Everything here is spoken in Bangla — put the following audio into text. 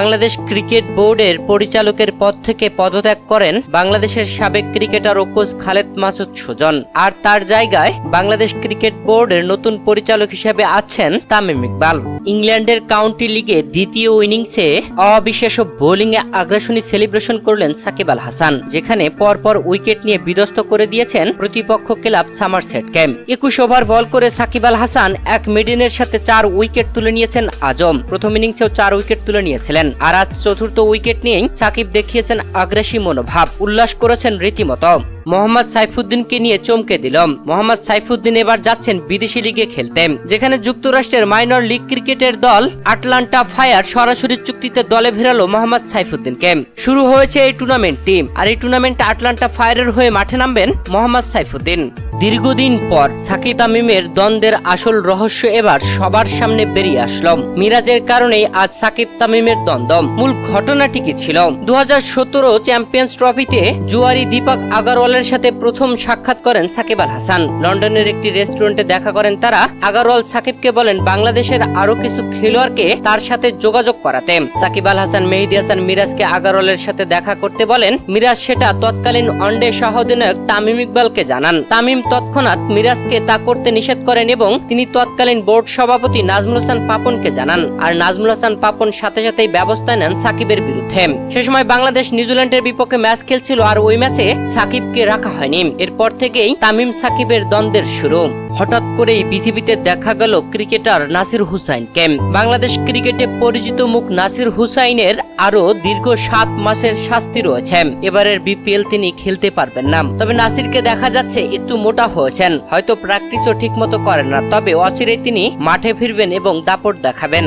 বাংলাদেশ ক্রিকেট বোর্ডের পরিচালকের পদ থেকে পদত্যাগ করেন বাংলাদেশের সাবেক ক্রিকেটার ও কোচ খালেদ মাসুদ সুজন। আর তার জায়গায় বাংলাদেশ ক্রিকেট বোর্ডের নতুন পরিচালক হিসেবে আছেন তামিম ইকবাল। ইংল্যান্ডের কাউন্টি লিগে দ্বিতীয় ইনিংসে অবিশ্বাস্য বোলিংয়ে আগ্রাসনী সেলিব্রেশন করলেন সাকিব আল হাসান, যেখানে পরপর উইকেট নিয়ে বিধ্বস্ত করে দিয়েছেন প্রতিপক্ষ ক্লাব সামারসেটকে একুশ ওভার বল করে সাকিব আল হাসান এক মিডিনের সাথে চার উইকেট তুলে নিয়েছেন আজম। প্রথম ইনিংসেও চার উইকেট তুলে নিয়েছিলেন। আর আজ চতুর্থ উইকেট নিয়েই সাকিব দেখিয়েছেন আগ্রাসী মনোভাব, উল্লাস করেছেন রীতিমতো। মোহাম্মদ সাইফুদ্দিনকে নিয়ে চমকে দিল মোহাম্মদ সাইফুদ্দিন এবার যাচ্ছেন বিদেশি লিগে খেলতে। যেখানে যুক্তরাষ্ট্রের মাইনর লিগ ক্রিকেটের দল আটলান্টা ফায়ার সরাসরি চুক্তিতে দলে ফেরালো মোহাম্মদ সাইফুদ্দিনকে। শুরু হয়েছে এই টুর্নামেন্টটি। আর এই টুর্নামেন্টে আটলান্টা ফায়ারের হয়ে মাঠে নামবেন মোহাম্মদ সাইফুদ্দিন। দীর্ঘদিন পর সাকিব তামিমের দ্বন্দ্বের আসল রহস্য এবার সবার সামনে বেরিয়ে আসলো। মিরাজের কারণেই আজ সাকিব তামিমের দ্বন্দ্ব। মূল ঘটনাটি কি ছিল। দু হাজার সতেরো চ্যাম্পিয়ন্স ট্রফিতে জুয়ারি দীপক আগারওয়ালের সাথে প্রথম সাক্ষাৎ করেন সাকিব আল হাসান। লন্ডনের একটি রেস্টুরেন্টে দেখা করেন তারা। আগারওয়াল সাকিবকে বলেন, বাংলাদেশের আরও কিছু খেলোয়াড়কে তার সাথে যোগাযোগ করাতে। সাকিব আল হাসান, মেহেদি হাসান, মিরাজকে আগারওয়ালের সাথে দেখা করতে বলেন। মিরাজ সেটা তৎকালীন ওয়ানডে সহ অধিনায়ক তামিম ইকবালকে জানান। তামিম তৎক্ষণাৎ মিরাজকে তা করতে নিষেধ করেন এবং তিনি তৎকালীন বোর্ড সভাপতি নাজমুল হাসান পাপনকে জানান। আর নাজমুল হাসান পাপন সাথে সাথেই ব্যবস্থা নেন সাকিবের বিরুদ্ধে। সে সময় বাংলাদেশ নিউজিল্যান্ডের বিপক্ষে ম্যাচ খেলছিল আর ওই ম্যাচে সাকিবকে রাখা হয়নি। এরপর থেকেই তামিম সাকিবের দ্বন্দ্বের শুরু। হঠাৎ করেই বিসিবিতে দেখা গেল ক্রিকেটার নাসির হুসাইনকে। বাংলাদেশ ক্রিকেটে পরিচিত মুখ নাসির হুসাইনের আরও দীর্ঘ সাত মাসের শাস্তি রয়েছে। এবারের বিপিএল তিনি খেলতে পারবেন না। তবে নাসিরকে দেখা যাচ্ছে একটু মোটা হয়েছেন। হয়তো প্র্যাকটিসও ঠিক মতো করেন না। তবে অচিরে তিনি মাঠে ফিরবেন এবং দাপট দেখাবেন।